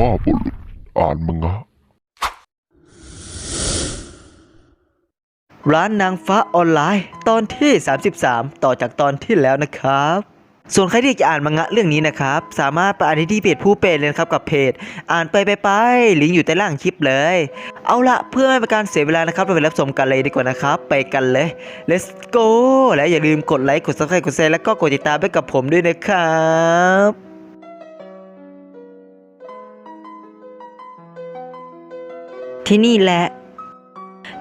พ่อบุรุษอ่านมังงะร้านนางฟ้าออนไลน์ ตอนที่ 33 ต่อจากตอนที่แล้วนะครับ ส่วนใครที่จะอ่านมังงะเรื่องนี้นะครับ สามารถไปอ่านที่เพจผู้เป็นเลยครับกับเพจ อ่านไปไปไปลิงก์อยู่ใต้ล่างคลิปเลย เอาละเพื่อไม่เป็นการเสียเวลานะครับ เราไปรับชมกันเลยดีกว่านะครับ ไปกันเลย let's go และอย่าลืมกดไลค์กด subscribe กดแชร์แล้วก็กดติดตามไปกับผมด้วยนะครับ ที่นี่แหละ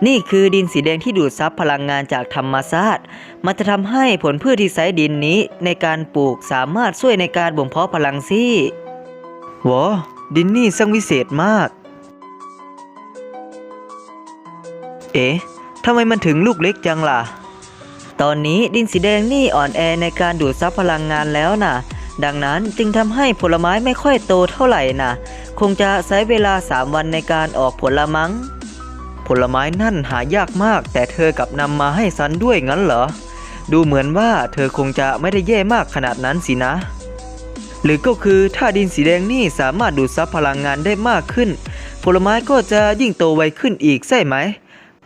นี่คือดินสีแดงที่ดูดซับพลังงานจากธรรมชาติ มันจะทำให้ผลพืชที่ใช้ดินนี้ในการปลูกสามารถช่วยในการบ่มเพาะพลังซี่วอดินนี่ช่างวิเศษมาก เอ๊ะทำไมมันถึงลูกเล็กจังล่ะ ตอนนี้ดินสีแดงนี่อ่อนแอในการดูดซับพลังงานแล้วน่ะ ดังนั้นจึงทำให้ผลไม้ไม่ค่อยโตเท่าไหร่น่ะ คงจะใช้เวลา 3 วันในการออกผลละมั้ง ผลไม้นั่นหายากมาก แต่เธอกลับนำมาให้ซันด้วยงั้นเหรอ ดูเหมือนว่าเธอคงจะไม่ได้แย่มากขนาดนั้นสินะ หรือก็คือถ้าดินสีแดงนี่สามารถดูดซับพลังงานได้มากขึ้น ผลไม้ก็จะยิ่งโตไวขึ้นอีกใช่ไหม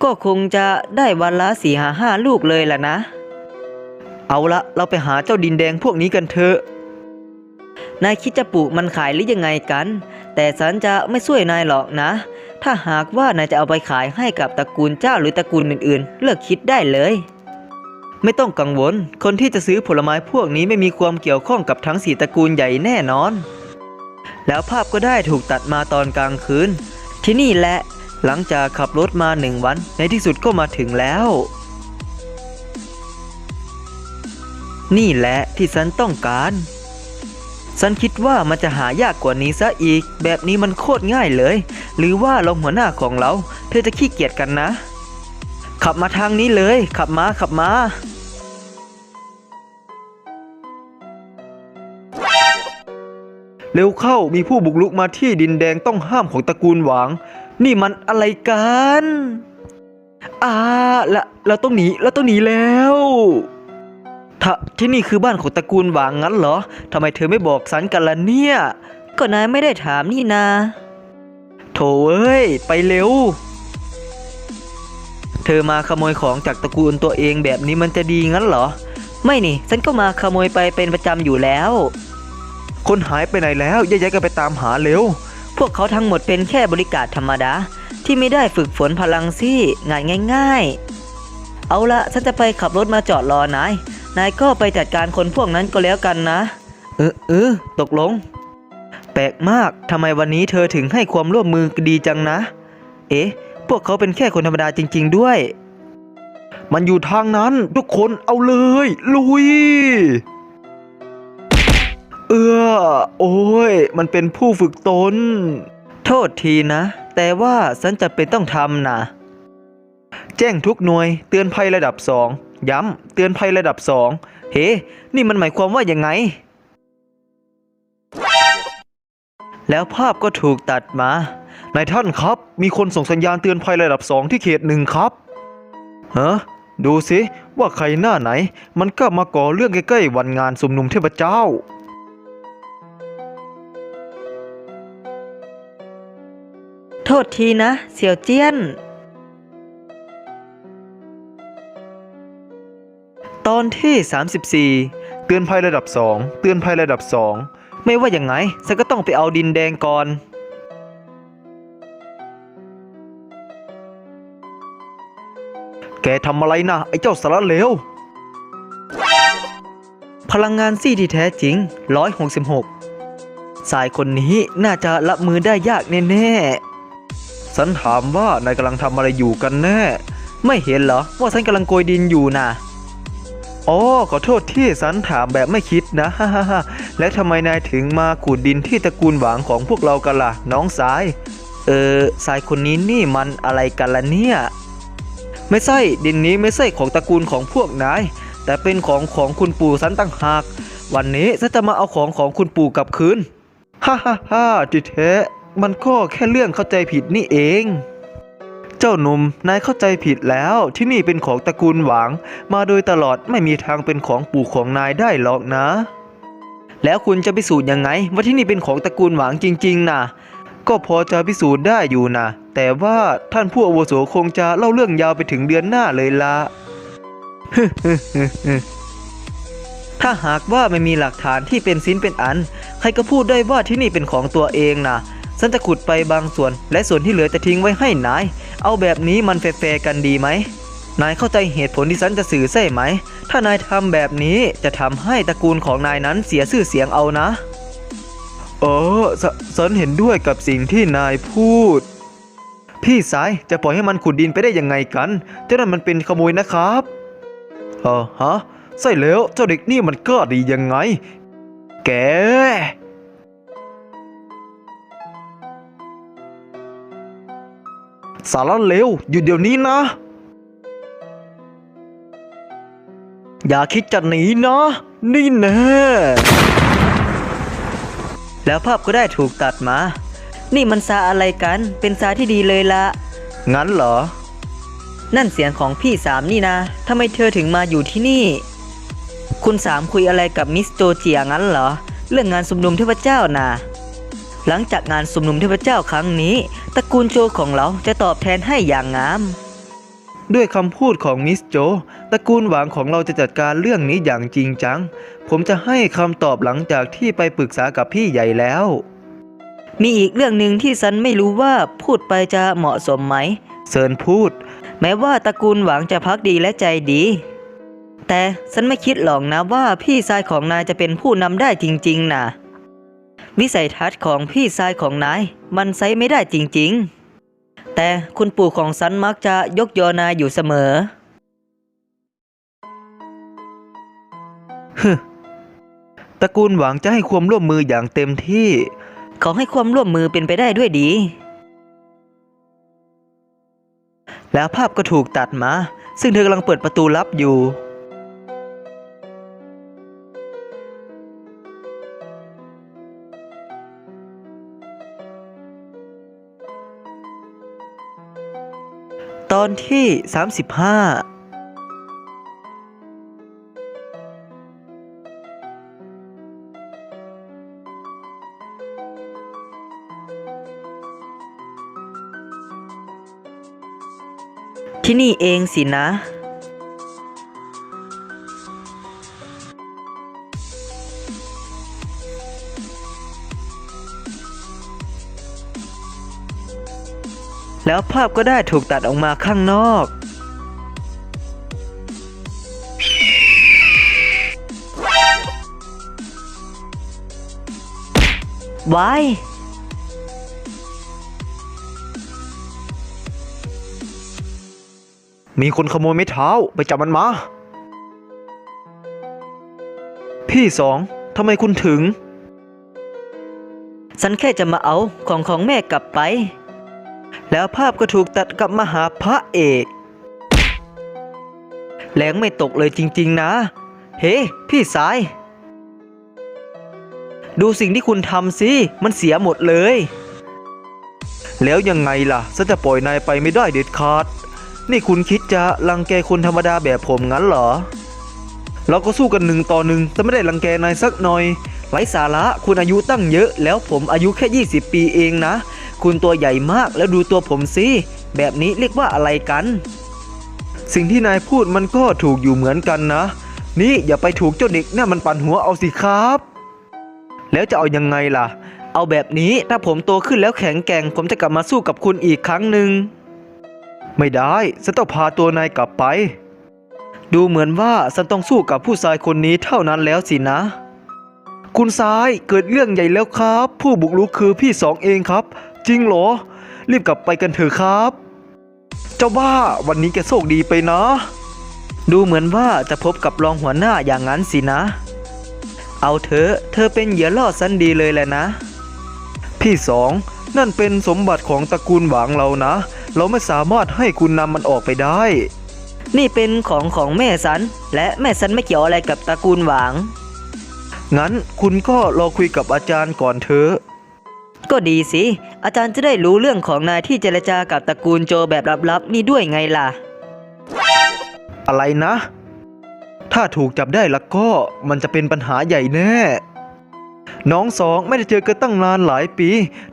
ก็คงจะได้วันละสี่หาห้าลูกเลยแหละนะ เอาละเราไปหาเจ้าดินแดงพวกนี้กันเถอะนายคิดจะปลูกมันขายหรือยังไงกัน แต่ฉันจะไม่ช่วยนายหรอกนะ ถ้าหากว่านายจะเอาไปขายให้กับตระกูลเจ้าหรือตระกูลอื่นๆ เลิกคิดได้เลย ไม่ต้องกังวล คนที่จะซื้อผลไม้พวกนี้ไม่มีความเกี่ยวข้องกับทั้งสี่ตระกูลใหญ่แน่นอน แล้วภาพก็ได้ถูกตัดมาตอนกลางคืน ที่นี่แหละ หลังจากขับรถมาหนึ่งวัน ในที่สุดก็มาถึงแล้ว นี่แหละที่ฉันต้องการ ฉันคิดว่ามันจะหายากกว่านี้ซะอีก แบบนี้มันโคตรง่ายเลย หรือว่าลงหัวหน้าของเรา เธอจะขี้เกียจกันนะ ขับมาทางนี้เลย ขับมาขับมาเร็วเข้ามีผู้บุกรุกมาที่ดินแดงต้องห้ามของตระกูลหวาง นี่มันอะไรกัน อ่าละเราต้องหนีเราต้องหนีแล้ว ถ้าที่นี่คือบ้านของตระกูลหวางงั้นเหรอ ทำไมเธอไม่บอกสันกันล่ะเนี่ย ก็นายไม่ได้ถามนี่นา โถเอ้ย ไปเร็ว เธอมาขโมยของจากตระกูลตัวเองแบบนี้มันจะดีงั้นเหรอ ไม่นี่ ฉันก็มาขโมยไปเป็นประจำอยู่แล้ว คนหายไปไหนแล้วแยกๆกันไปตามหาเร็ว พวกเขาทั้งหมดเป็นแค่บริการธรรมดา ที่ไม่ได้ฝึกฝนพลังซี่งานง่าย ๆ เอาละฉันจะไปขับรถมาจอดรอนาย นายก็ไปจัดการคนพวกนั้นก็แล้วกันนะ เออเออตกลง แปลกมากทำไมวันนี้เธอถึงให้ความร่วมมือดีจังนะ เอ๊ะ พวกเขาเป็นแค่คนธรรมดาจริง ๆ ด้วย มันอยู่ทางนั้น ทุกคนเอาเลย ลุย เออโอ้ย มันเป็นผู้ฝึกตน โทษทีนะ แต่ว่าฉันจะเป็นต้องทำนะแจ้งทุกหน่วยเตือนภัยระดับสอง ย้ำเตือนภัยระดับสองเฮ้ นี่มันหมายความว่ายังไง แล้วภาพก็ถูกตัดมานายท่านครับ มีคนส่งสัญญาณเตือนภัยระดับสองที่เขตหนึ่งครับฮะดูสิ ว่าใครหน้าไหน มันก็มาก่อเรื่องใกล้ๆวันงานสุมนุมเทพเจ้าโทษทีนะ เสี่ยวเจี้ยน ตอนที่ 34 เตือนภัยระดับ 2 เตือนภัยระดับ 2 ไม่ว่าอย่างไงฉันก็ต้องไปเอาดินแดงก่อน แกทำอะไรนะไอ้เจ้าสารเลว พลังงานซี่ที่แท้จริง 166 สายคนนี้น่าจะรับมือได้ยากแน่ๆ ฉันถามว่านายกำลังทำอะไรอยู่กันแน่ ไม่เห็นเหรอว่าฉันกำลังโกยดินอยู่น่ะ อ๋อขอโทษที่สันถามแบบไม่คิดนะฮ่าฮ่าฮ่าและทำไมนายถึงมาขูดดินที่ตระกูลหวางของพวกเรากันล่ะ น้องสาย เออสายคนนี้นี่มันอะไรกันล่ะเนี่ย ไม่ใช่ดินนี้ไม่ใช่ของตระกูลของพวกนาย แต่เป็นของของคุณปู่สันตั้งหาก วันนี้ฉันจะมาเอาของของคุณปู่กลับคืนฮ่าฮ่าฮ่าที่แท้มันก็แค่เรื่องเข้าใจผิดนี่เอง เจ้าหนุ่มนายเข้าใจผิดแล้วที่นี่เป็นของตระกูลหวางมาโดยตลอดไม่มีทางเป็นของปู่ของนายได้หรอกนะ แล้วคุณจะพิสูจน์ยังไง ว่าที่นี่เป็นของตระกูลหวางจริงๆนะก็พอจะพิสูจน์ได้อยู่นะแต่ว่าท่านผู้อาวุโสคงจะเล่าเรื่องยาวไปถึงเดือนหน้าเลยละถ้าหากว่าไม่มีหลักฐานที่เป็นสินเป็นอัน ใครก็พูดได้ว่าที่นี่เป็นของตัวเองนะ ฉันจะขุดไปบางส่วน และส่วนที่เหลือจะทิ้งไว้ให้นาย เอาแบบนี้มันแฟร์กันดีไหม นายเข้าใจเหตุผลที่ฉันจะสื่อใช่ไหม ถ้านายทำแบบนี้จะทำให้ตระกูลของนายนั้นเสียชื่อเสียงเอานะ เออฉฉันเห็นด้วยกับสิ่งที่นายพูด พี่สายจะปล่อยให้มันขุดดินไปได้ยังไงกัน เจ้านั่นมันเป็นขโมยนะครับเออฮะใช่แล้วเจ้าเด็กนี่มันกล้าดียังไง แก สารเลวหยุดเดี๋ยวนี้นะ อย่าคิดจะหนีนะ นี่แน่แล้วภาพก็ได้ถูกตัดมา นี่มันซาอะไรกัน เป็นซาที่ดีเลยละ งั้นเหรอ นั่นเสียงของพี่สามนี่นะทำไมเธอถึงมาอยู่ที่นี่ คุณสามคุยอะไรกับมิสโจเจียงั้นเหรอ เรื่องงานสุมนุมเทพเจ้านะ หลังจากงานสุมนุมเทพเจ้าครั้งนี้ตระกูลโจของเราจะตอบแทนให้อย่างงาม ด้วยคำพูดของมิสโจตระกูลหวังของเราจะจัดการเรื่องนี้อย่างจริงจัง ผมจะให้คำตอบหลังจากที่ไปปรึกษากับพี่ใหญ่แล้ว มีอีกเรื่องหนึ่งที่ฉันไม่รู้ว่าพูดไปจะเหมาะสมไหมเซินพูด แม้ว่าตระกูลหวังจะพักดีและใจดี แต่ฉันไม่คิดหรอกนะว่าพี่ชายของนายจะเป็นผู้นำได้จริง ๆนะ วิสัยทัศน์ของพี่ชายของนาย มันใช้ไม่ได้จริงๆ แต่คุณปู่ของฉันมักจะยกยอนายอยู่เสมอตระกูลหวังจะให้ความร่วมมืออย่างเต็มที่ ขอให้ความร่วมมือเป็นไปได้ด้วยดี แล้วภาพก็ถูกตัดมา ซึ่งเธอกำลังเปิดประตูลับอยู่ อนที่ 35ที่นี่เองสินะ แล้วภาพก็ได้ถูกตัดออกมาข้างนอก ไว้มีคนขโมยไม้เท้าไปจับมันมา พี่สองทำไมคุณถึง ฉันแค่จะมาเอาของของแม่กลับไป แล้วภาพก็ถูกตัดกลับมาหาพระเอกแรงไม่ตกเลยจริงๆนะ เฮ้ พี่สาย ดูสิ่งที่คุณทำสิ มันเสียหมดเลย แล้วยังไงล่ะฉันจะปล่อยนายไปไม่ได้เด็ดขาด นี่คุณคิดจะรังแกคนธรรมดาแบบผมงั้นเหรอ เราก็สู้กันหนึ่งต่อหนึ่งจะไม่ได้รังแกนายสักหน่อยไร้สาระคุณอายุตั้งเยอะ แล้วผมอายุแค่ 20 ปีเองนะ คุณตัวใหญ่มากแล้วดูตัวผมสิแบบนี้เรียกว่าอะไรกัน สิ่งที่นายพูดมันก็ถูกอยู่เหมือนกันนะ นี่อย่าไปถูกเจ้าเด็กน่ะมันปั่นหัวเอาสิครับ แล้วจะเอายังไงล่ะ เอาแบบนี้ถ้าผมโตขึ้นแล้วแข็งแกร่งผมจะกลับมาสู้กับคุณอีกครั้งหนึ่งไม่ได้ฉันต้องพาตัวนายกลับไป ดูเหมือนว่าฉันต้องสู้กับผู้ชายคนนี้เท่านั้นแล้วสินะ คุณทรายเกิดเรื่องใหญ่แล้วครับ ผู้บุกรุกคือพี่สองเองครับ จริงเหรอ รีบกลับไปกันเถอะครับ เจ้าบ้าวันนี้แกโชคดีไปนะ ดูเหมือนว่าจะพบกับรองหัวหน้าอย่างนั้นสินะ เอาเถอะเธอเป็นเหยื่อล่อสันดีเลยแหละนะ พี่สองนั่นเป็นสมบัติของตระกูลหวางเรานะ เราไม่สามารถให้คุณนำมันออกไปได้ นี่เป็นของของแม่ฉัน และแม่ฉันไม่เกี่ยวอะไรกับตระกูลหวาง งั้นคุณก็รอคุยกับอาจารย์ก่อนเถอะ ก็ดีสิ อาจารย์จะได้รู้เรื่องของนายที่เจรจากับตระกูลโจแบบลับๆ นี่ด้วยไงล่ะ อะไรนะ ถ้าถูกจับได้แล้วก็มันจะเป็นปัญหาใหญ่แน่ น้องสองไม่ได้เจอกันตั้งนานหลายปี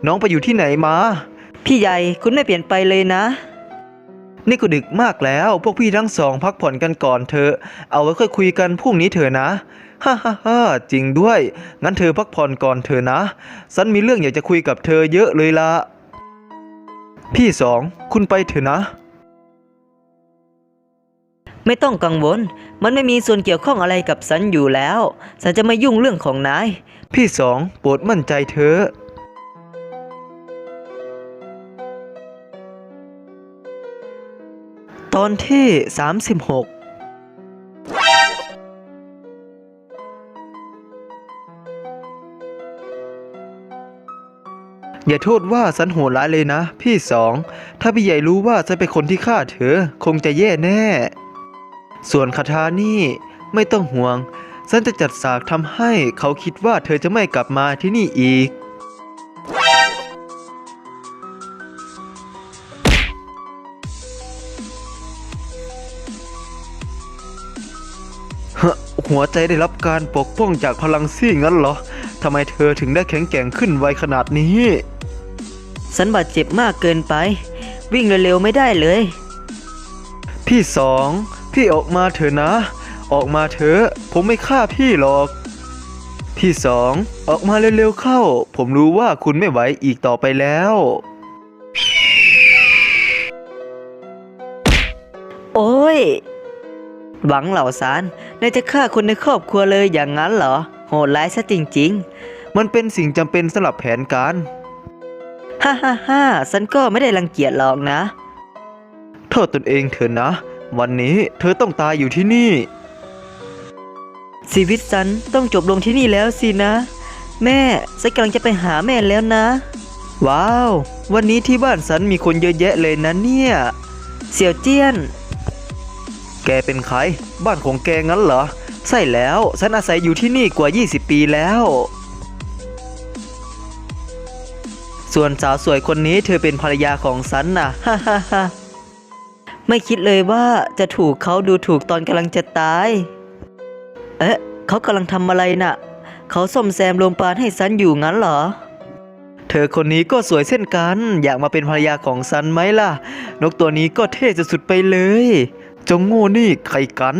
น้องไปอยู่ที่ไหนมา พี่ใหญ่คุณไม่เปลี่ยนไปเลยนะ นี่ก็ดึกมากแล้ว พวกพี่ทั้งสองพักผ่อนกันก่อนเถอะ เอาไว้ค่อยคุยกันพรุ่งนี้เถอะนะ ฮ่าฮ่าฮ่าจริงด้วย งั้นเธอพักผ่อนก่อนเถอะนะ ฉันมีเรื่องอยากจะคุยกับเธอเยอะเลยละ พี่สอง คุณไปเถอะนะ ไม่ต้องกังวล มันไม่มีส่วนเกี่ยวข้องอะไรกับฉันอยู่แล้วฉันจะไม่ยุ่งเรื่องของนาย พี่สองโปรดมั่นใจเถอะตอนที่ 36 อย่าโทษว่าฉันโหดร้ายเลยนะ พี่สอง ถ้าพี่ใหญ่รู้ว่าฉันเป็นคนที่ฆ่าเธอ คงจะแย่แน่ ส่วนคาถานี่ไม่ต้องห่วง ฉันจะจัดสากทำให้เขาคิดว่าเธอจะไม่กลับมาที่นี่อีกฮะหัวใจได้รับการปกป้องจากพลังซี่งั้นเหรอทำไมเธอถึงได้แข็งแกร่งขึ้นไวขนาดนี้ ฉันบาดเจ็บมากเกินไป วิ่งเร็วๆไม่ได้เลย พี่สอง พี่ออกมาเถอะนะ ออกมาเถอะผมไม่ฆ่าพี่หรอก พี่สอง ออกมาเร็วๆเข้า ผมรู้ว่าคุณไม่ไหวอีกต่อไปแล้ว โอ้ย หวังเหล่าสารนายจะฆ่าคนในครอบครัวเลยอย่างนั้นเหรอ โหดร้ายซะจริงมันเป็นสิ่งจำเป็นสำหรับแผนการๆ ฮ่าฮ่าฮ่าฉันก็ไม่ได้รังเกียจหรอกนะ โทษตนเองเถอะนะ วันนี้เธอต้องตายอยู่ที่นี่ ชีวิตฉันต้องจบลงที่นี่แล้วสินะ แม่ฉันกำลังจะไปหาแม่แล้วนะ ว้าว วันนี้ที่บ้านฉันมีคนเยอะแยะเลยนะเนี่ย เสี่ยวเจี้ยน แกเป็นใคร บ้านของแกงั้นเหรอ ใช่แล้ว ฉันอาศัยอยู่ที่นี่กว่า 20 ปีแล้ว ส่วนสาวสวยคนนี้เธอเป็นภรรยาของฉันนะฮ่าฮ่าฮ่าไม่คิดเลยว่าจะถูกเขาดูถูกตอนกำลังจะตาย เอ๊ะเขากำลังทำอะไรน่ะ เขาซ่อมแซมโรงปานให้ฉันอยู่งั้นเหรอ เธอคนนี้ก็สวยเช่นกัน อยากมาเป็นภรรยาของฉันไหมล่ะ นกตัวนี้ก็เท่สุดๆไปเลยจงโง่นี่ใครกัน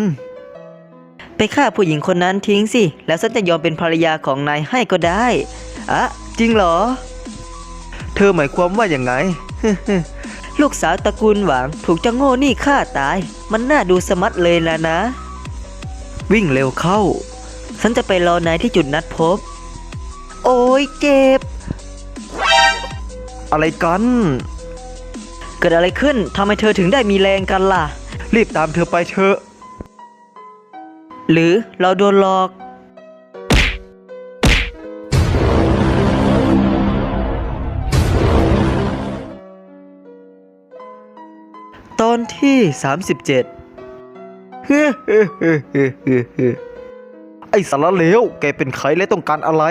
ไปฆ่าผู้หญิงคนนั้นทิ้งสิ แล้วฉันจะยอมเป็นภรรยาของนายให้ก็ได้อะจริงเหรอ เธอหมายความว่าอย่างไง ลูกสาวตระกูลหวังถูกเจ้าโง่นี่ฆ่าตาย มันน่าดูสมัดเลยล่ะนะ วิ่งเร็วเข้า ฉันจะไปรอนายที่จุดนัดพบ โอ้ยเจ็บ อะไรกัน เกิดอะไรขึ้นทำไมเธอถึงได้มีแรงกันล่ะ รีบตามเธอไปเถอะ หรือเราโดนหลอก อนที่ 37เฮ้เฮ้เฮ้เฮ้เฮ้เฮ้ไอสารเลวแกเป็นใครและต้องการอะไร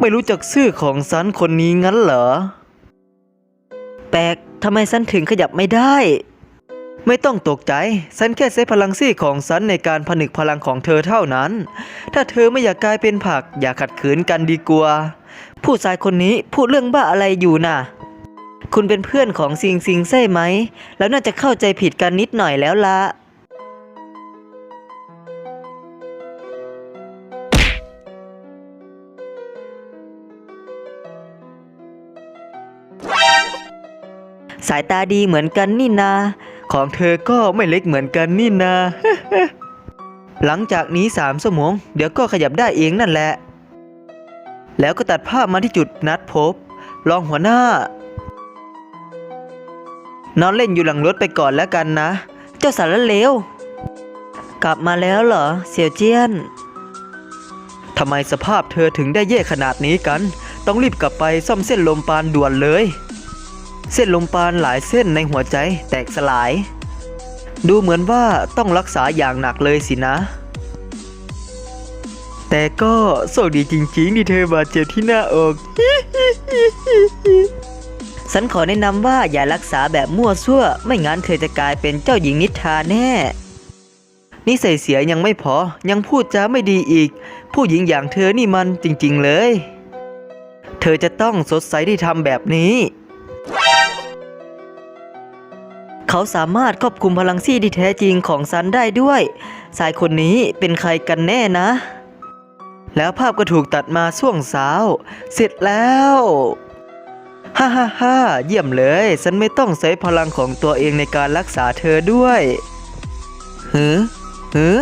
ไม่รู้จักชื่อของฉันคนนี้งั้นเหรอ แปลกทำไมฉันถึงขยับไม่ได้ ไม่ต้องตกใจ ฉันแค่ใช้พลังซี่ของฉันในการผนึกพลังของเธอเท่านั้น ถ้าเธอไม่อยากกลายเป็นผัก อย่าขัดขืนกันดีกว่า ผู้ชายคนนี้พูดเรื่องบ้าอะไรอยู่น่ะ คุณเป็นเพื่อนของซิงซิงใช่ไหม แล้วน่าจะเข้าใจผิดกันนิดหน่อยแล้วละสายตาดีเหมือนกันนี่นา ของเธอก็ไม่เล็กเหมือนกันนี่นา หลังจากนี้สามชั่วโมงเดี๋ยวก็ขยับได้เองนั่นแหละ แล้วก็ตัดภาพมาที่จุดนัดพบ รองหัวหน้า นอนเล่นอยู่หลังรถไปก่อนแล้วกันนะ เจ้าสารเลวกลับมาแล้วเหรอ เสี่ยวเจี้ยนทำไมสภาพเธอถึงได้แย่ขนาดนี้กัน ต้องรีบกลับไปซ่อมเส้นลมปานด่วนเลย เส้นลมปานหลายเส้นในหัวใจแตกสลาย ดูเหมือนว่าต้องรักษาอย่างหนักเลยสินะ แต่ก็โชคดีจริงๆที่เธอบาดเจ็บที่หน้าอก ฉันขอแนะนำว่าอย่ารักษาแบบมั่วซั่ว ไม่งั้นเธอจะกลายเป็นเจ้าหญิงนิทราแน่นิสัยเสียยังไม่พอ ยังพูดจาไม่ดีอีก ผู้หญิงอย่างเธอนี่มันจริงๆเลย เธอจะต้องสดใสที่ทำแบบนี้ เขาสามารถควบคุมพลังซี่ที่แท้จริงของซันได้ด้วยชายคนนี้เป็นใครกันแน่นะ แล้วภาพก็ถูกตัดมาช่วงเช้าเสร็จแล้ว ฮ่าฮ่าฮ่าเยี่ยมเลย ฉันไม่ต้องใช้พลังของตัวเองในการรักษาเธอด้วยหือหือ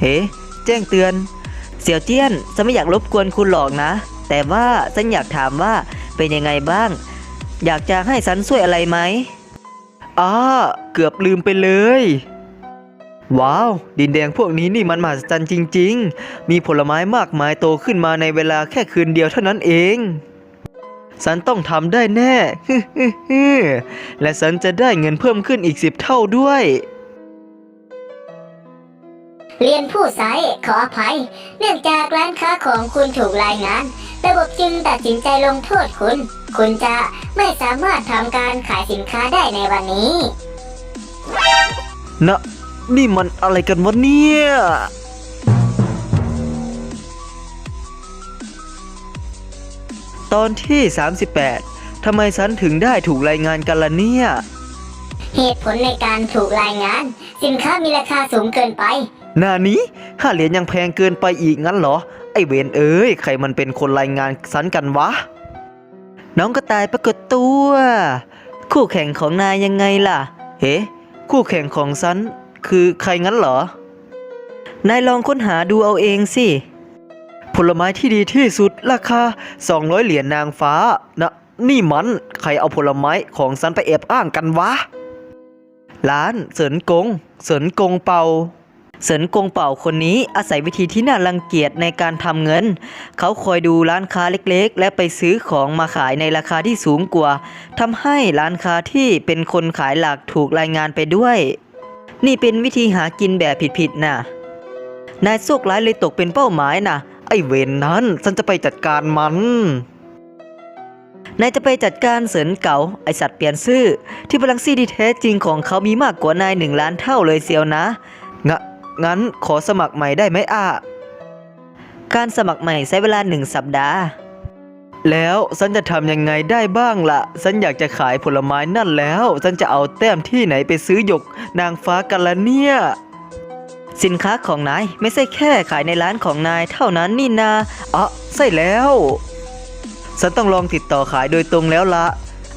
เฮ้แจ้งเตือน เสี่ยวเจี้ยนฉันไม่อยากรบกวนคุณหรอกนะ แต่ว่าฉันอยากถามว่าเป็นยังไงบ้าง อยากจะให้ฉันช่วยอะไรไหมอ้าเกือบลืมไปเลย ว้าว ดินแดงพวกนี้นี่มันมหัศจรรย์จริง ๆ มีผลไม้มากมายโตขึ้นมาในเวลาแค่คืนเดียวเท่านั้นเอง ฉันต้องทำได้แน่ และฉันจะได้เงินเพิ่มขึ้นอีกสิบเท่าด้วย เรียนผู้ใช้ขออภัย เนื่องจากร้านค้าของคุณถูกรายงาน ระบบจึงตัดสินใจลงโทษคุณ คุณจะไม่สามารถทำการขายสินค้าได้ในวันนี้ นะ นี่มันอะไรกันวะเนี่ย ตอนที่ 38 ทำไมฉันถึงได้ถูกรายงานกันล่ะเนี่ย เหตุผลในการถูกรายงาน สินค้ามีราคาสูงเกินไป หน้านี้ห้าเหรียญยังแพงเกินไปอีกงั้นเหรอ ไอเวนเอ้ย ใครมันเป็นคนรายงานสันกันวะ น้องกระต่ายปรากฏตัว คู่แข่งของนายยังไงล่ะ เฮ้ คู่แข่งของฉัน คือใครงั้นเหรอ นายลองค้นหาดูเอาเองสิ ผลไม้ที่ดีที่สุดราคา 200 เหรียญนางฟ้า นะ นี่มัน ใครเอาผลไม้ของฉันไปแอบอ้างกันวะ ร้านเสินกง เสินกงเป่าเสินกงเป่าคนนี้อาศัยวิธีที่น่ารังเกียจในการทำเงิน เขาคอยดูร้านค้าเล็กๆ และไปซื้อของมาขายในราคาที่สูงกว่าทำให้ร้านค้าที่เป็นคนขายหลักถูกรายงานไปด้วย นี่เป็นวิธีหากินแบบผิดๆนะนายโชคร้ายเลยตกเป็นเป้าหมายนะไอเวนนั้นฉันจะไปจัดการมันนายจะไปจัดการเสินเก่าไอสัตว์เปลี่ยนซื่อ ที่พลังซี่ที่แท้จริงของเขามีมากกว่านายหนึ่งล้านเท่าเลยเซียวนะงะงั้นขอสมัครใหม่ได้ไหมอะการสมัครใหม่ใช้เวลาหนึ่งสัปดาห์ แล้วฉันจะทำยังไงได้บ้างละ่ะ ฉันอยากจะขายผลไม้นั่นแล้ว ฉันจะเอาแต้มที่ไหนไปซื้อหยกนางฟ้ากันละเนี่ย สินค้าของนายไม่ใช่แค่ขายในร้านของนายเท่านั้นนี่นาอ๋อใช่แล้ว ฉันต้องลองติดต่อขายโดยตรงแล้วละ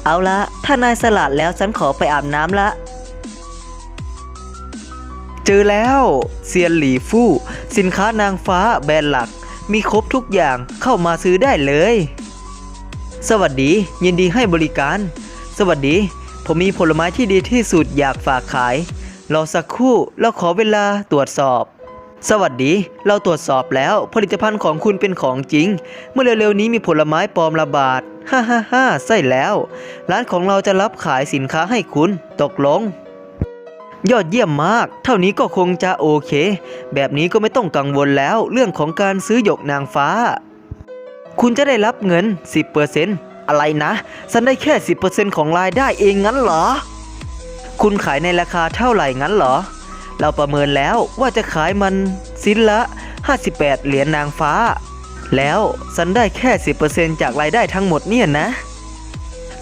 เอาละ ถ้านายสลัดแล้วฉันขอไปอาบน้ำละเจอแล้วเซียนหลีฟู่ สินค้านางฟ้าแบรนด์หลัก มีครบทุกอย่างเข้ามาซื้อได้เลย สวัสดี ยินดีให้บริการ สวัสดี ผมมีผลไม้ที่ดีที่สุดอยากฝากขาย รอสักครู่แล้วขอเวลาตรวจสอบ สวัสดี เราตรวจสอบแล้วผลิตภัณฑ์ของคุณเป็นของจริง เมื่อเร็วๆนี้มีผลไม้ปลอมระบาด ฮ่าฮ่าฮ่าใช่แล้ว ร้านของเราจะรับขายสินค้าให้คุณ ตกลงยอดเยี่ยมมาก เท่านี้ก็คงจะโอเค แบบนี้ก็ไม่ต้องกังวลแล้วเรื่องของการซื้อหยกนางฟ้า คุณจะได้รับเงิน 10%อะไรนะ ฉันได้แค่ 10%ของรายได้เองงั้นเหรอ คุณขายในราคาเท่าไหร่งั้นเหรอ เราประเมินแล้วว่าจะขายมันสิ้นละ 58 เหรียญนางฟ้า แล้วฉันได้แค่ 10%จากรายได้ทั้งหมดเนี่ยนะ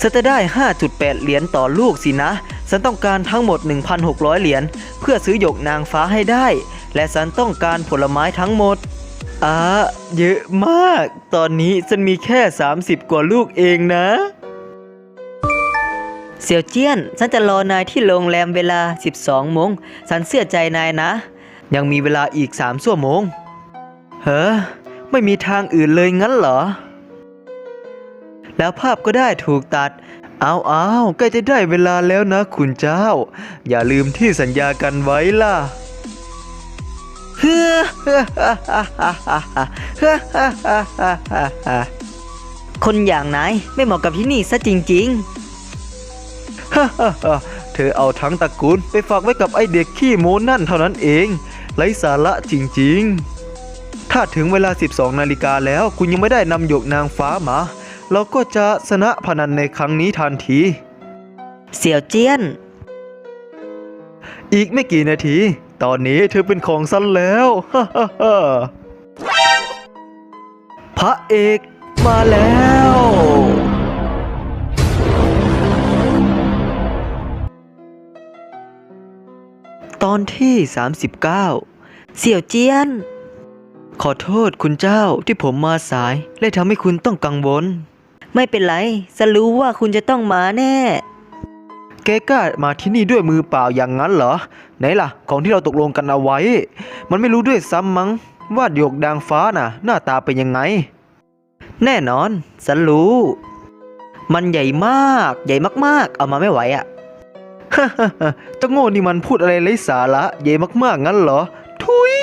ฉันจะได้ 5.8 เหรียญต่อลูกสินะ ฉันต้องการทั้งหมด 1,600 เหรียญเพื่อซื้อหยกนางฟ้าให้ได้ และฉันต้องการผลไม้ทั้งหมด อ่าเยอะมาก ตอนนี้ฉันมีแค่ 30 กว่าลูกเองนะ เสี่ยวเจี้ยน ฉันจะรอนายที่โรงแรมเวลา 12โมงฉันเชื่อใจนายนะ ยังมีเวลาอีก3ชั่วโมง เฮ้อ ไม่มีทางอื่นเลยงั้นเหรอ แล้วภาพก็ได้ถูกตัดเอาเอาใกล้จะได้เวลาแล้วนะคุณเจ้า อย่าลืมที่สัญญากันไว้ล่ะเฮ้อคนอย่างนายไม่เหมาะกับที่นี่ซะจริงเธอเอาทั้งตระกูลไปฝากไว้กับไอเด็กขี้โม้นั่นเท่านั้นเอง ไร้สาระจริงๆ ถ้าถึงเวลา 12 นาฬิกาแล้วคุณยังไม่ได้นำหยกนางฟ้ามา เราก็จะชนะพนันในครั้งนี้ทันที เสี่ยวเจี้ยน อีกไม่กี่นาที ตอนนี้เธอเป็นของฉันแล้วฮ่าฮ่าฮ่าพระเอกมาแล้ว ตอนที่ 39 เสี่ยวเจี้ยน ขอโทษคุณเจ้าที่ผมมาสาย และทำให้คุณต้องกังวล ไม่เป็นไรฉันรู้ว่าคุณจะต้องมาแน่ แกกล้ามาที่นี่ด้วยมือเปล่าอย่างนั้นเหรอ ไหนล่ะ ของที่เราตกลงกันเอาไว้ มันไม่รู้ด้วยซ้ำมั้ง ว่าหยกดางฟ้าน่ะ หน้าตาเป็นยังไง แน่นอน ฉันรู้ มันใหญ่มาก ใหญ่มากๆ เอามาไม่ไหวอะ่ะเจ้าโง่นี่มันพูดอะไรไร้สาระเย่มากๆ งั้นเหรอ ทุย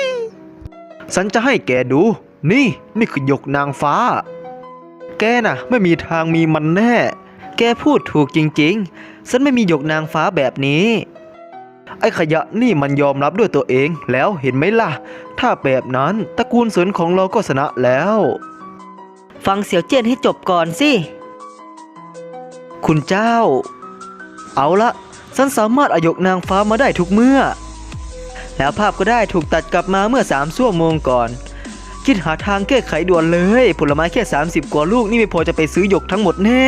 ฉันจะให้แกดู นี่ นี่คือหยกนางฟ้า แกน่ะ ไม่มีทางมีมันแน่ แกพูดถูกจริง ๆ ฉันไม่มีหยกนางฟ้าแบบนี้ ไอ้ขยะนี่มันยอมรับด้วยตัวเองแล้วเห็นไหมล่ะ ถ้าแบบนั้นตระกูลเสนของเราก็ชนะแล้ว ฟังเสี่ยวเจี้ยนให้จบก่อนสิ คุณเจ้า เอาละฉันสามารถเอาหยกนางฟ้ามาได้ทุกเมื่อ แล้วภาพก็ได้ถูกตัดกลับมาเมื่อสามชั่วโมงก่อน คิดหาทางแก้ไขด่วนเลย ผลไม้แค่ 30 กว่าลูกนี่ไม่พอจะไปซื้อหยกทั้งหมดแน่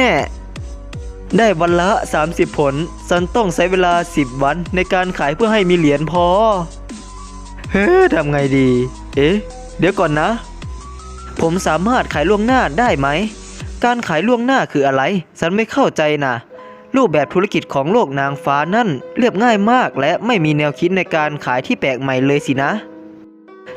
ได้วันละ 30 ผลฉันต้องใช้เวลา 10 วันในการขายเพื่อให้มีเหรียญพอ เฮ้ทำไงดี เอ๊ะ เดี๋ยวก่อนนะ ผมสามารถขายล่วงหน้าได้ไหม การขายล่วงหน้าคืออะไร ฉันไม่เข้าใจนะรูปแบบธุรกิจของโลกนางฟ้านั่นเรียบง่ายมากและไม่มีแนวคิดในการขายที่แปลกใหม่เลยสินะ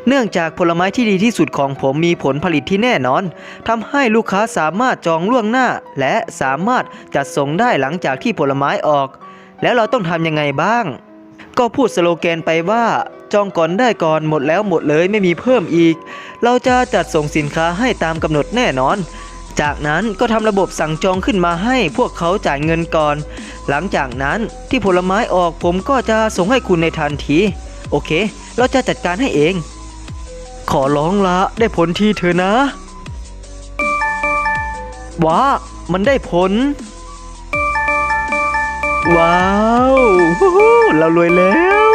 เนื่องจากผลไม้ที่ดีที่สุดของผมมีผลผลิตที่แน่นอนทำให้ลูกค้าสามารถจองล่วงหน้า และสามารถจัดส่งได้หลังจากที่ผลไม้ออก แล้วเราต้องทำยังไงบ้าง ก็พูดสโลแกนไปว่า จองก่อนได้ก่อนหมดแล้วหมดเลยไม่มีเพิ่มอีก เราจะจัดส่งสินค้าให้ตามกำหนดแน่นอนจากนั้นก็ทำระบบสั่งจองขึ้นมาให้พวกเขาจ่ายเงินก่อน หลังจากนั้นที่ผลไม้ออกผมก็จะส่งให้คุณในทันที โอเค เราจะจัดการให้เอง ขอร้องละได้ผลทีเถอะนะว้ามันได้ผล ว้าวเรารวยแล้ว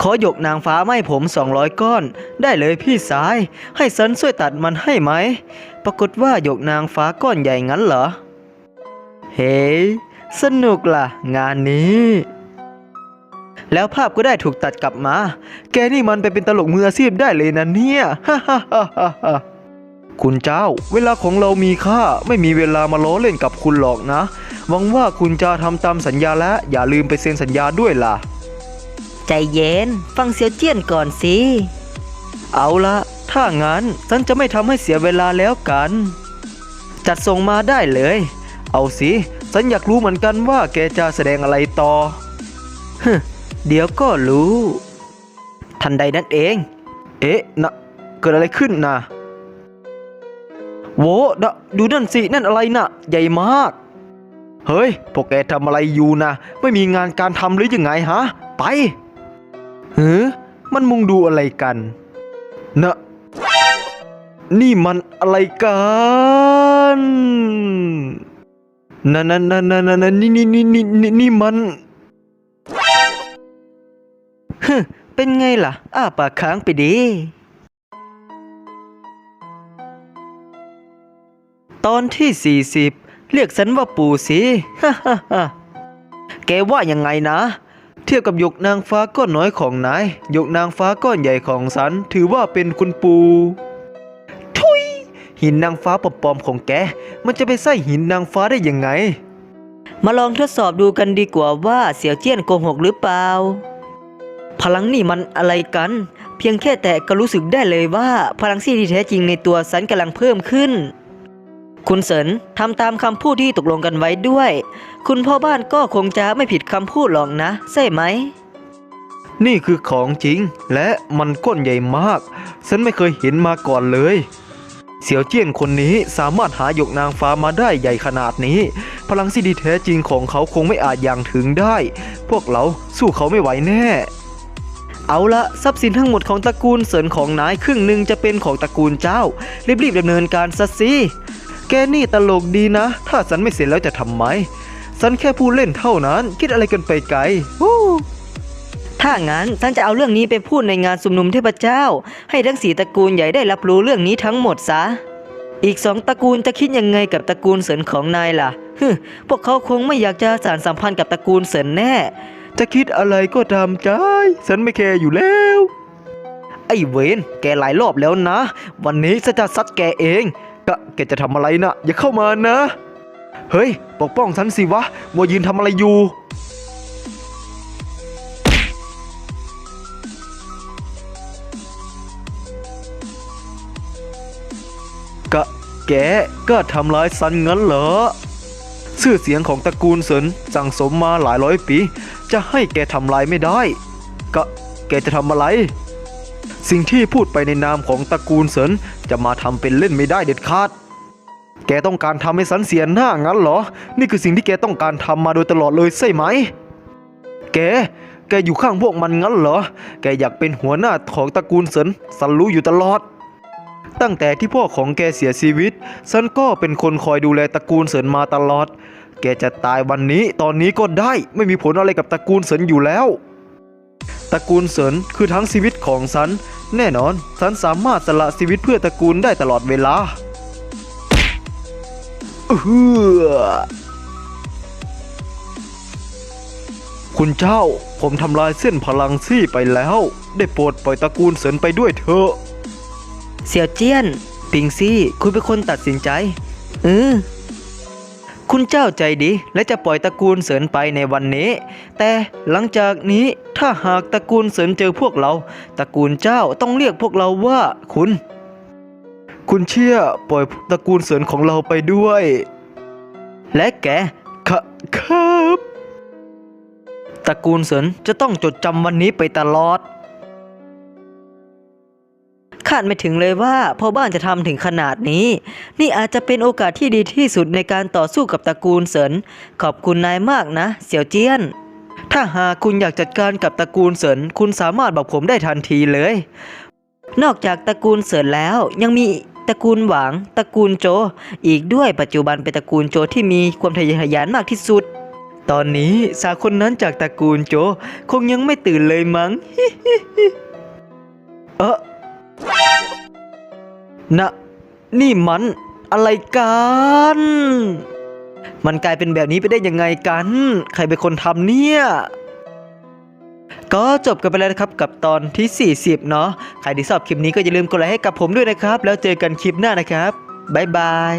ขอหยกนางฟ้าไม่ผม 200 ก้อน ได้เลยพี่สาย ให้ซันช่วยตัดมันให้ไหม ปรากฏว่าหยกนางฟ้าก้อนใหญ่งั้นเหรอ เฮ้ สนุกล่ะ งานนี้ แล้วภาพก็ได้ถูกตัดกลับมา แกนี่มันไปเป็นตลกมืออาชีพได้เลยนะเนี่ยฮ่าฮ่าฮ่าฮ่าฮ่าคุณเจ้า เวลาของเรามีค่า ไม่มีเวลามาล้อเล่นกับคุณหรอกนะ หวังว่าคุณจะทำตามสัญญาและอย่าลืมไปเซ็นสัญญาด้วยล่ะ ใจเย็น ฟังเสียวเจี้ยนก่อนสิ เอาละถ้างั้นฉันจะไม่ทำให้เสียเวลาแล้วกัน จัดส่งมาได้เลย เอาสิฉันอยากรู้เหมือนกันว่าแกจะแสดงอะไรต่อ เดี๋ยวก็รู้ ทันใดนั้นเอง เอ๊ะนะเกิดอะไรขึ้นนะโว้ดะดูนั่นสิ นั่นอะไรนะ่ะ ใหญ่มาก เฮ้ย พวกแกทำอะไรอยู่นะ ไม่มีงานการทำหรือยังไงฮะ ไปเฮ้มันมุงดูอะไรกันนะนี่มันอะไรกันนั่นนั่นนั่นนั่นนั่นนี่นี่นี่นี่นี่ นี่มันเป็นไงล่ะ อ้าปากค้างไปดี ตอนที่ 40 เรียกฉันว่าปู่สิฮ่าฮ่าฮ่าแกว่ายังไงนะ เทียบกับหยกนางฟ้าก้อนน้อยของนายหยกนางฟ้าก้อนใหญ่ของฉัน ถือว่าเป็นคุณปูทุย หินนางฟ้าปลอมๆของแก มันจะไปใส่หินนางฟ้าได้ยังไง มาลองทดสอบดูกันดีกว่าว่าเสี่ยวเจี้ยนโกหกหรือเปล่า พลังนี่มันอะไรกัน เพียงแค่แตะก็รู้สึกได้เลยว่าพลังที่แท้จริงในตัวสันกำลังเพิ่มขึ้น คุณเสินทำตามคำพูดที่ตกลงกันไว้ด้วย คุณพ่อบ้านก็คงจะไม่ผิดคำพูดหรอกนะ ใช่ไหม นี่คือของจริง และมันก้อนใหญ่มาก ฉันไม่เคยเห็นมาก่อนเลย เสี่ยวเจี้ยนคนนี้สามารถหาหยกนางฟ้ามาได้ใหญ่ขนาดนี้ พลังที่ดีแท้จริงของเขาคงไม่อาจอย่างถึงได้ พวกเราสู้เขาไม่ไหวแน่ เอาละทรัพย์สินทั้งหมดของตระกูลเสรินของนายครึ่งหนึ่งจะเป็นของตระกูลเจ้า รีบๆดำเนินการซะสิแกนี่ตลกดีนะ ถ้าสันไม่เสร็จแล้วจะทำไมสันแค่พูดเล่นเท่านั้น คิดอะไรกันไปไกลถ้างั้นท่านจะเอาเรื่องนี้ไปพูดในงานสุมนุมเทพเจ้า ให้ทั้งสีตระกูลใหญ่ได้รับรู้เรื่องนี้ทั้งหมดซะ อีกสองตระกูลจะคิดยังไงกับตระกูลเสรินของนายล่ะฮึพวกเขาคงไม่อยากจะสานสัมพันธ์กับตระกูลเสรินแน่ จะคิดอะไรก็ตามใจ ฉันไม่แคร์อยู่แล้ว ไอ้เวนแกหลายรอบแล้วนะ วันนี้ฉันจะซัดแกเองกะแกจะทำอะไรนะอย่าเข้ามานะ เฮ้ย ปกป้องฉันสิวะมัวยืนทำอะไรอยู่ กะแกก็ทำร้ายซันงั้นเหรอ ชื่อเสียงของตระกูลเสินสั่งสมมาหลายร้อยปี จะให้แกทำลายไม่ได้ ก็แกจะทำอะไร สิ่งที่พูดไปในนามของตระกูลเสินจะมาทำเป็นเล่นไม่ได้เด็ดขาด แกต้องการทำให้สันเสียหน้างั้นเหรอ นี่คือสิ่งที่แกต้องการทำมาโดยตลอดเลยใช่ไหม แก แกอยู่ข้างพวกมันงั้นเหรอ แกอยากเป็นหัวหน้าของตระกูลเสินสันรู้อยู่ตลอด ตั้งแต่ที่พ่อของแกเสียชีวิต ฉันก็เป็นคนคอยดูแลตระกูลเสินมาตลอด แกจะตายวันนี้ตอนนี้ก็ได้ไม่มีผลอะไรกับตระกูลเสินอยู่แล้วตระกูลเสินคือทั้งชีวิตของฉัน แน่นอนฉันสามารถสละชีวิตเพื่อตระกูลได้ตลอดเวลาเออคุณเจ้า ผมทำลายเส้นพลังซี่ไปแล้ว ได้โปรดปล่อยตระกูลเสินไปด้วยเถอะ เสี่ยวเจี้ยน ปิงซี่ คุณเป็นคนตัดสินใจ เออ คุณเจ้าใจดีและจะปล่อยตระกูลเสรินไปในวันนี้ แต่หลังจากนี้ถ้าหากตระกูลเสรินเจอพวกเรา ตระกูลเจ้าต้องเรียกพวกเราว่าคุณ คุณเชื่อปล่อยตระกูลเสรินของเราไปด้วย และแกค่ะครับตระกูลเสรินจะต้องจดจำวันนี้ไปตลอดาดไม่ถึงเลยว่าพ่อบ้านจะทำถึงขนาดนี้ นี่อาจจะเป็นโอกาสที่ดีที่สุดในการต่อสู้กับตระกูลเสินขอบคุณนายมากนะ เสี่ยวเจี้ยน ถ้าหากคุณอยากจัดการกับตระกูลเสินคุณสามารถบอกผมได้ทันทีเลย นอกจากตระกูลเสินแล้วยังมีตระกูลหวางตระกูลโจ อีกด้วยปัจจุบันเป็นตระกูลโจที่มีความทะเยอทะยานมากที่สุด ตอนนี้สาวคนนั้นจากตระกูลโจ คงยังไม่ตื่นเลยมั้ง เออ นะนี่มันอะไรกัน มันกลายเป็นแบบนี้ไปได้ยังไงกัน ใครเป็นคนทำเนี่ยก็จบกันไปแล้วนะครับกับตอนที่ 40 เนาะใครที่ชอบคลิปนี้ก็อย่าลืมกดไลค์ให้กับผมด้วยนะครับ แล้วเจอกันคลิปหน้านะครับบ๊ายบาย